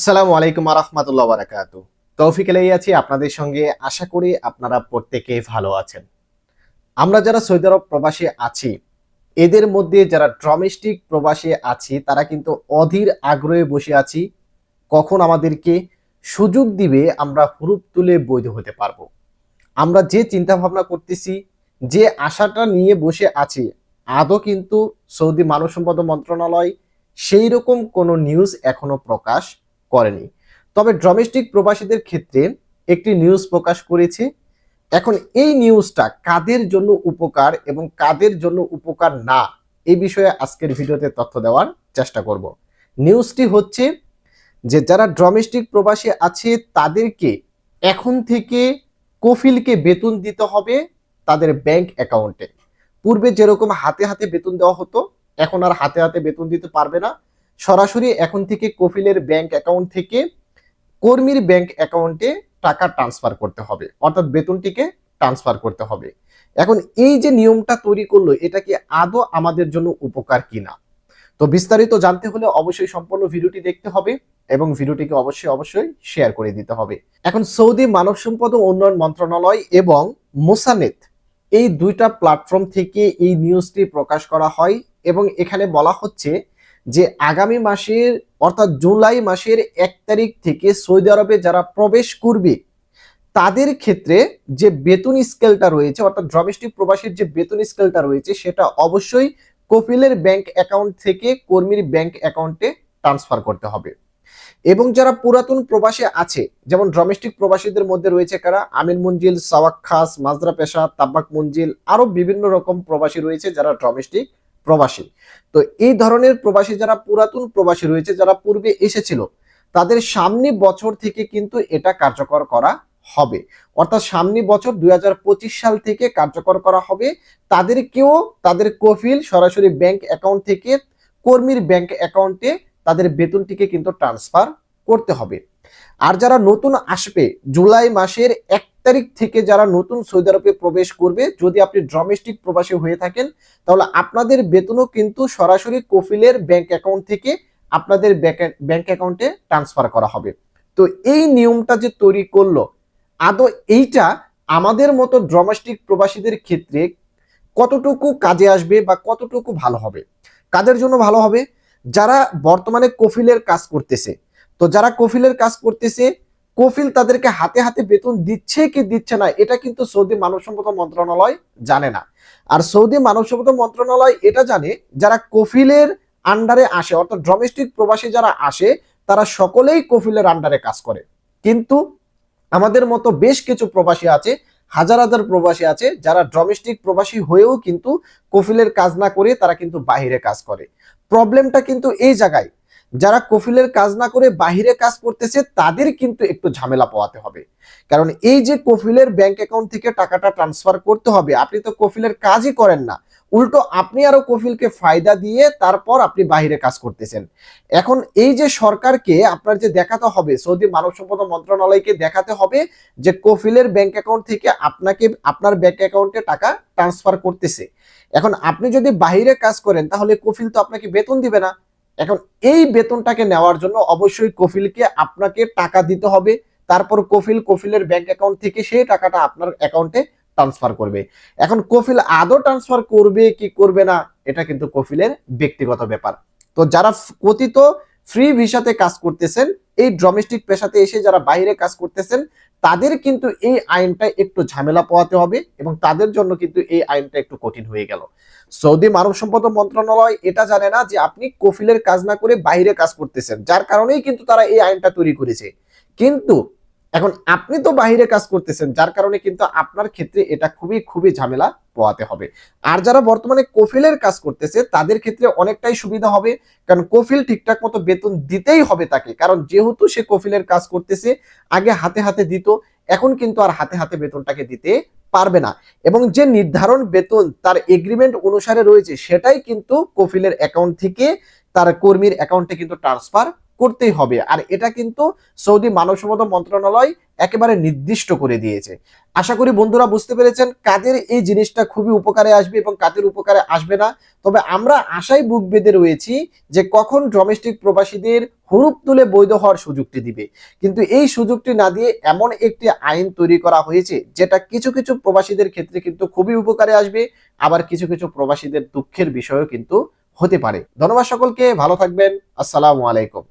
আসসালামু আলাইকুম রহমতুল্লাহ বারাকাতু তৌফিক এলাই আছি, আপনাদের সঙ্গে আশা করি আপনারা প্রত্যেকে ভালো আছেন। আমরা যারা সৌদি আরব প্রবাসী আছি, এদের মধ্যে যারা ডোমেস্টিক প্রবাসী আছি, তারা কিন্তু অধীর আগ্রহে বসে আছি, কখন আমাদেরকে সুযোগ দিবে আমরা হুরুপ তুলে বৈধ হতে পারব। আমরা যে চিন্তা ভাবনা করতেছি, যে আশাটা নিয়ে বসে আছি, আদৌ কিন্তু সৌদি মানব সম্পদ মন্ত্রণালয় সেই রকম কোনো নিউজ এখনও প্রকাশ করেনি। তবে ডোমেস্টিক প্রবাসীদের ক্ষেত্রে একটি নিউজ প্রকাশ করেছে। এখন এই নিউজটা কাদের জন্য উপকার এবং কাদের জন্য উপকার না, এই বিষয়ে আজকের ভিডিওতে তথ্য দেওয়ার চেষ্টা করব। নিউজটি হচ্ছে যে যারা ডোমেস্টিক প্রবাসী আছে, তাদেরকে এখন থেকে কফিলকে বেতন দিতে হবে তাদের ব্যাংক অ্যাকাউন্টে পূর্বে যেরকম হাতে হাতে বেতন দেওয়া হতো, এখন আর হাতে হাতে বেতন দিতে পারবে না। সরাসরি এখন থেকে কফিলের ব্যাংক অ্যাকাউন্ট থেকে কর্মীর ব্যাংক অ্যাকাউন্টে টাকা ট্রান্সফার করতে হবে। অর্থাৎ বেতনটিকে ট্রান্সফার করতে হবে। এখন এই যে নিয়মটা তৈরি করল, এটা কি আদৌ আমাদের জন্য উপকার কিনা? তো বিস্তারিত জানতে হলে অবশ্যই সম্পূর্ণ ভিডিওটি দেখতে হবে এবং ভিডিওটিকে অবশ্যই অবশ্যই শেয়ার করে দিতে হবে। এখন সৌদি মানব সম্পদ ও উন্নয়ন মন্ত্রণালয় এবং মোসানেত এই দুইটা প্ল্যাটফর্ম থেকে এই নিউজটি প্রকাশ করা হয় এবং এখানে বলা হচ্ছে যে আগামী মাসের, অর্থাৎ জুলাই মাসের এক তারিখ থেকে সৌদি আরবে যারা প্রবেশ করবে, তাদের ক্ষেত্রে যে বেতন স্কেলটা রয়েছে, অর্থাৎ ডোমেস্টিক প্রবাসীর যে বেতন স্কেলটা রয়েছে, সেটা অবশ্যই কপিলের ব্যাংক অ্যাকাউন্ট থেকে কর্মীর ব্যাংক অ্যাকাউন্টে ট্রান্সফার করতে হবে। এবং যারা পুরাতন প্রবাসে আছে, যেমন ডোমেস্টিক প্রবাসীদের মধ্যে রয়েছে কারা? আমিন মঞ্জিল, সাওয়াক খাস, মাজরা পেশা তাব্বাক মঞ্জিল, আরও বিভিন্ন রকম প্রবাসী রয়েছে যারা ডোমেস্টিক প্রবাসী। তো এই ধরনের প্রবাসী যারা পুরাতন প্রবাসী রয়েছে, যারা পূর্বে এসেছিল, তাদের সামনে বছর থেকে কিন্তু এটা কার্যকর করা হবে। অর্থাৎ সামনে বছর দু হাজার পঁচিশ সাল থেকে কার্যকর করা হবে। তাদেরকেও তাদের কফিল সরাসরি ব্যাংক অ্যাকাউন্ট থেকে, কর্মীর ব্যাংক অ্যাকাউন্টে তাদের বেতনটিকে কিন্তু ট্রান্সফার করতে হবে। আর যারা নতুন আসবে, জুলাই মাসের এক তারিখ থেকে যারা নতুন সৌদি আরবে প্রবেশ করবে, যদি আপনি ডোমেস্টিক প্রবাসী হয়ে থাকেন, তাহলে আপনাদের বেতনও কিন্তু সরাসরি কফিলের ব্যাংক অ্যাকাউন্ট থেকে আপনাদের ব্যাংক অ্যাকাউন্টে ট্রান্সফার করা হবে। তো এই নিয়মটা যে তৈরি করল, আদৌ এইটা আমাদের মতো ডোমেস্টিক প্রবাসীদের ক্ষেত্রে কতটুকু কাজে আসবে বা কতটুকু ভালো হবে? কাদের জন্য ভালো হবে? যারা বর্তমানে কফিলের কাজ করতেছে, তো যারা কফিলের কাজ করতেছে কফিল তাদেরকে হাতে হাতে বেতন দিচ্ছে কি দিচ্ছে না, এটা কিন্তু সৌদি মানব সম্পদ মন্ত্রণালয় জানে না। আর সৌদি মানব সম্পদ মন্ত্রণালয় এটা জানে, যারা কফিলের আন্ডারে আসে, অর্থাৎ ডোমেস্টিক প্রবাসী যারা আসে, তারা সকলেই কফিলের আন্ডারে কাজ করে। কিন্তু আমাদের মতো বেশ কিছু প্রবাসী আছে, হাজার হাজার প্রবাসী আছে, যারা ডোমেস্টিক প্রবাসী হয়েও কিন্তু কফিলের কাজ না করে, তারা কিন্তু বাহিরে কাজ করে। প্রবলেমটা কিন্তু এই জায়গায় যারা কফিলের কাজ না করে বাহিরে কাজ করতেছে, তাদের কিন্তু একটু ঝামেলা পোয়াতে হবে। কারণ এই যে কফিলের ব্যাংক অ্যাকাউন্ট থেকে টাকাটা ট্রান্সফার করতে হবে, আপনি তো কফিলের কাজই করেন না। উল্টো আপনি আরও কফিলকে ফায়দা দিয়ে তারপর আপনি বাহিরে কাজ করতেছেন। এখন এই যে সরকারকে আপনার যে দেখাতে হবে, সৌদি মানব সম্পদ মন্ত্রণালয়কে দেখাতে হবে যে কফিলের ব্যাংক অ্যাকাউন্ট থেকে আপনাকে, আপনার ব্যাংক অ্যাকাউন্টে টাকা ট্রান্সফার করতেছে। এখন আপনি যদি বাহিরে কাজ করেন, তাহলে কফিল তো আপনাকে বেতন দিবে না। এখন এই বেতনটাকে নেওয়ার জন্য অবশ্যই কফিলকে আপনাকে টাকা দিতে হবে। তারপর কফিল কফিলের ব্যাংক অ্যাকাউন্ট থেকে সেই টাকাটা আপনার অ্যাকাউন্টে ট্রান্সফার করবে। এখন কফিল আদৌ ট্রান্সফার করবে কি করবে না, এটা কিন্তু কফিলের ব্যক্তিগত ব্যাপার। তো যারা কথিত ফ্রি ভিসাতে কাজ করতেছেন, এই ডোমেস্টিক পেশাতে এসে যারা বাইরে কাজ করতেছেন, তাদের কিন্তু এই আইনটা একটু ঝামেলা পোয়াতে হবে এবং তাদের জন্য কিন্তু এই আইনটা একটু কঠিন হয়ে গেল। সৌদি মানব সম্পদ মন্ত্রণালয় এটা জানে না যে আপনি কফিলের কাজ না করে বাইরে কাজ করতেছেন, যার কারণেই কিন্তু তারা এই আইনটা তৈরি করেছে। কিন্তু এখন আপনি তো বাহিরে কাজ করতেছেন, যার কারণে কিন্তু আপনার ক্ষেত্রে এটা খুবই খুবই ঝামেলা। পোয়াতে হবে। আর যারা বর্তমানে কফিলের কাজ করতেছে, তাদের ক্ষেত্রে অনেকটাই সুবিধা হবে, কারণ কফিল ঠিকঠাক মতো বেতন দিতেই হবে তাকে, কারণ যেহেতু সে কফিলের কাজ করতেছে, আগে হাতে হাতে দিত, এখন কিন্তু আর হাতে হাতে বেতনটাকে দিতে পারবে না। এবং যে নির্ধারণ বেতন তার এগ্রিমেন্ট অনুসারে রয়েছে, সেটাই কিন্তু কফিলের অ্যাকাউন্ট থেকে তার কর্মীর অ্যাকাউন্টে কিন্তু ট্রান্সফার করতেই হবে। আর এটা কিন্তু সৌদি মানব সম্পদ মন্ত্রণালয় একেবারে নির্দিষ্ট করে দিয়েছে। আশা করি বন্ধুরা বুঝতে পেরেছেন, কাদের এই জিনিসটা খুবই উপকারে আসবে এবং কাদের উপকারে আসবে না। তবে আমরা আশায় বুক বেঁধে রয়েছি যে কখন ডোমেস্টিক প্রবাসীদের হুরুপ তুলে বৈধ হওয়ার সুযোগটি দিবে। কিন্তু এই সুযোগটি না দিয়ে এমন একটি আইন তৈরি করা হয়েছে, যেটা কিছু কিছু প্রবাসীদের ক্ষেত্রে কিন্তু খুবই উপকারে আসবে, আবার কিছু কিছু প্রবাসীদের দুঃখের বিষয়ও কিন্তু হতে পারে। ধন্যবাদ সকলকে, ভালো থাকবেন, আসসালামু আলাইকুম।